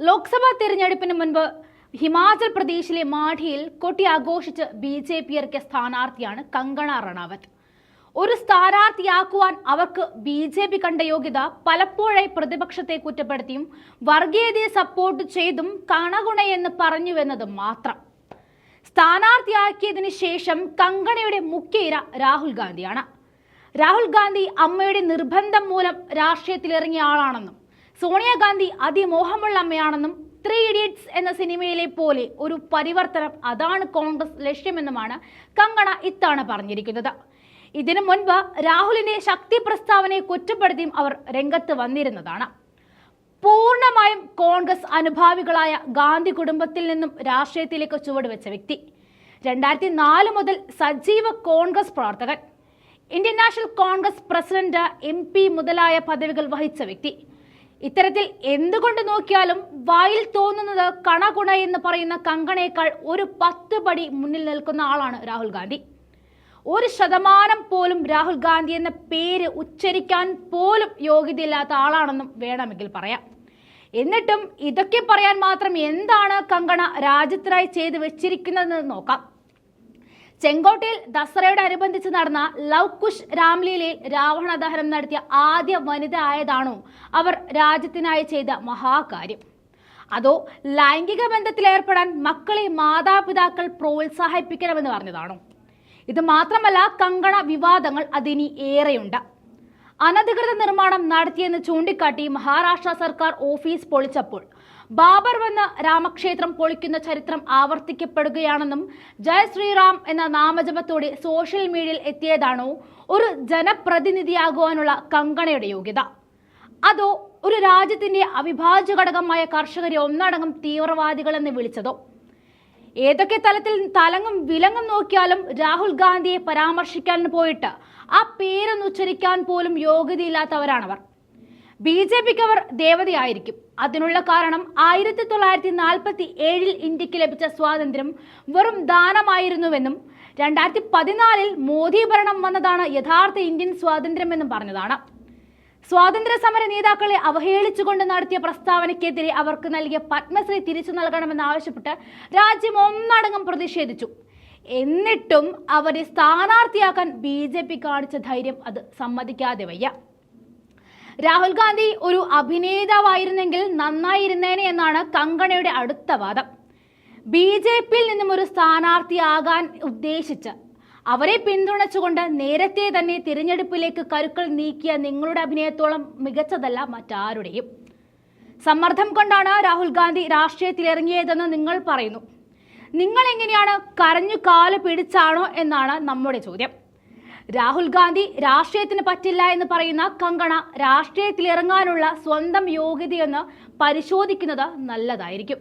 ലോക്സഭാ തിരഞ്ഞെടുപ്പിന് മുൻപ് ഹിമാചൽ പ്രദേശിലെ മാഠിയിൽ കൊട്ടി ആഘോഷിച്ച് ബി ജെ പി ഇറക്കിയ സ്ഥാനാർത്ഥിയാണ് കങ്കണ റണാവത്ത് ഒരു സ്ഥാനാർത്ഥിയാക്കുവാൻ അവർക്ക് ബി ജെ പി കണ്ട യോഗ്യത പലപ്പോഴായി പ്രതിപക്ഷത്തെ കുറ്റപ്പെടുത്തിയും വർഗീയതയെ സപ്പോർട്ട് ചെയ്തും കണകുണയെന്ന് പറഞ്ഞുവെന്നത് മാത്രം. സ്ഥാനാർത്ഥിയാക്കിയതിനു ശേഷം കങ്കണയുടെ മുഖ്യ ഇര രാഹുൽ ഗാന്ധിയാണ്. രാഹുൽ ഗാന്ധി അമ്മയുടെ നിർബന്ധം മൂലം രാഷ്ട്രീയത്തിലിറങ്ങിയ ആളാണെന്നും സോണിയാഗാന്ധി അതിമോഹമുള്ള അമ്മയാണെന്നും ത്രീ ഇഡിയറ്റ്സ് എന്ന സിനിമയിലെ പോലെ ഒരു പരിവർത്തനം അതാണ് കോൺഗ്രസ് ലക്ഷ്യമെന്നുമാണ് കങ്കണ ഇത്തവണ പറഞ്ഞിരിക്കുന്നത്. ഇതിനു മുൻപ് രാഹുലിന്റെ ശക്തി പ്രസ്താവനയെ കുറ്റപ്പെടുത്തിയും അവർ രംഗത്ത് വന്നിരുന്നതാണ്. പൂർണമായും കോൺഗ്രസ് അനുഭാവികളായ ഗാന്ധി കുടുംബത്തിൽ നിന്നും രാഷ്ട്രീയത്തിലേക്ക് ചുവടുവെച്ച വ്യക്തി. രണ്ടായിരത്തി നാല് മുതൽ സജീവ കോൺഗ്രസ് പ്രവർത്തകൻ. Indian national Congress president M മുതലായ പദവികൾ വഹിച്ച വ്യക്തി. ഇത്തരത്തിൽ എന്തുകൊണ്ട് നോക്കിയാലും വായിൽ തോന്നുന്നത് കണകുണ എന്ന് പറയുന്ന കങ്കണയേക്കാൾ ഒരു പത്ത് പടി മുന്നിൽ നിൽക്കുന്ന ആളാണ് രാഹുൽ ഗാന്ധി. ഒരു ശതമാനം പോലും രാഹുൽ ഗാന്ധി എന്ന പേര് ഉച്ചരിക്കാൻ പോലും യോഗ്യതയില്ലാത്ത ആളാണെന്നും വേണമെങ്കിൽ പറയാം. എന്നിട്ടും ഇതൊക്കെ പറയാൻ മാത്രം എന്താണ് കങ്കണ രാജ്യത്തിനായി ചെയ്തു വെച്ചിരിക്കുന്നതെന്ന് നോക്കാം. ചെങ്കോട്ടയിൽ ദസറയോടനുബന്ധിച്ച് നടന്ന ലവ് കുഷ് രാംലീലയിൽ രാവണ ദഹനം നടത്തിയ ആദ്യ വനിത ആയതാണോ അവർ രാജ്യത്തിനായി ചെയ്ത മഹാകാര്യം. അതോ ലൈംഗിക ബന്ധത്തിൽ ഏർപ്പെടാൻ മക്കളെ മാതാപിതാക്കൾ പ്രോത്സാഹിപ്പിക്കണമെന്ന് പറഞ്ഞതാണോ. ഇത് മാത്രമല്ല കങ്കണ വിവാദങ്ങൾ അതിനി ഏറെയുണ്ട്. അനധികൃത നിർമ്മാണം നടത്തിയെന്ന് ചൂണ്ടിക്കാട്ടി മഹാരാഷ്ട്ര സർക്കാർ ഓഫീസ് പൊളിച്ചപ്പോൾ. ബാബർ വന്ന് രാമക്ഷേത്രം പൊളിക്കുന്ന ചരിത്രം ആവർത്തിക്കപ്പെടുകയാണെന്നും ജയ ശ്രീറാം എന്ന നാമജപത്തോടെ സോഷ്യൽ മീഡിയയിൽ എത്തിയതാണോ ഒരു ജനപ്രതിനിധിയാകുവാനുള്ള കങ്കണയുടെ യോഗ്യത. അതോ ഒരു രാജ്യത്തിന്റെ അവിഭാജ്യ ഘടകമായ കർഷകരെ ഒന്നടങ്കം തീവ്രവാദികളെന്ന് വിളിച്ചതോ? ഏതൊക്കെ തലത്തിൽ തലങ്ങും വിലങ്ങും നോക്കിയാലും രാഹുൽ ഗാന്ധിയെ പരാമർശിക്കാൻ പോയിട്ട് ആ പേരൊന്ന് ഉച്ചരിക്കാൻ പോലും യോഗ്യതയില്ലാത്തവരാണവർ. ബി ജെ പിക്ക് അവർ ദേവതയായിരിക്കും. അതിനുള്ള കാരണം ആയിരത്തി തൊള്ളായിരത്തി നാൽപ്പത്തി ഏഴിൽ ഇന്ത്യയ്ക്ക് ലഭിച്ച സ്വാതന്ത്ര്യം വെറും ദാനമായിരുന്നുവെന്നും രണ്ടായിരത്തി പതിനാലിൽ മോദി ഭരണം വന്നതാണ് യഥാർത്ഥ ഇന്ത്യൻ സ്വാതന്ത്ര്യമെന്നും പറഞ്ഞതാണ്. സ്വാതന്ത്ര്യ സമര നേതാക്കളെ അവഹേളിച്ചുകൊണ്ട് നടത്തിയ പ്രസ്താവനയ്ക്കെതിരെ അവർക്ക് നൽകിയ പത്മശ്രീ തിരിച്ചു നൽകണമെന്നാവശ്യപ്പെട്ട് രാജ്യം ഒന്നടങ്കം പ്രതിഷേധിച്ചു. എന്നിട്ടും അവരെ സ്ഥാനാർത്ഥിയാക്കാൻ ബി ജെ പി കാണിച്ച ധൈര്യം അത് സമ്മതിക്കാതെ വയ്യ. രാഹുൽ ഗാന്ധി ഒരു അഭിനേതാവായിരുന്നെങ്കിൽ നന്നായിരുന്നേനെ എന്നാണ് കങ്കണയുടെ അടുത്ത വാദം. ബി ജെ പിയിൽ നിന്നും ഒരു സ്ഥാനാർത്ഥിയാകാൻ ഉദ്ദേശിച്ച് അവരെ പിന്തുണച്ചുകൊണ്ട് നേരത്തെ തന്നെ തിരഞ്ഞെടുപ്പിലേക്ക് കരുക്കൾ നീക്കിയ നിങ്ങളുടെ അഭിനയത്തോളം മികച്ചതല്ല മറ്റാരുടെയും. സമ്മർദ്ദം കൊണ്ടാണ് രാഹുൽ ഗാന്ധി രാഷ്ട്രീയത്തിലിറങ്ങിയതെന്ന് നിങ്ങൾ പറയുന്നു. നിങ്ങൾ എങ്ങനെയാണ് കരഞ്ഞു കാൽ പിടിച്ചാണോ എന്നാണ് നമ്മുടെ ചോദ്യം. രാഹുൽ ഗാന്ധി രാഷ്ട്രീയത്തിന് പറ്റില്ല എന്ന് പറയുന്ന കങ്കണ രാഷ്ട്രീയത്തിലിറങ്ങാനുള്ള സ്വന്തം യോഗ്യതയെന്ന് പരിശോധിക്കുന്നത് നല്ലതായിരിക്കും.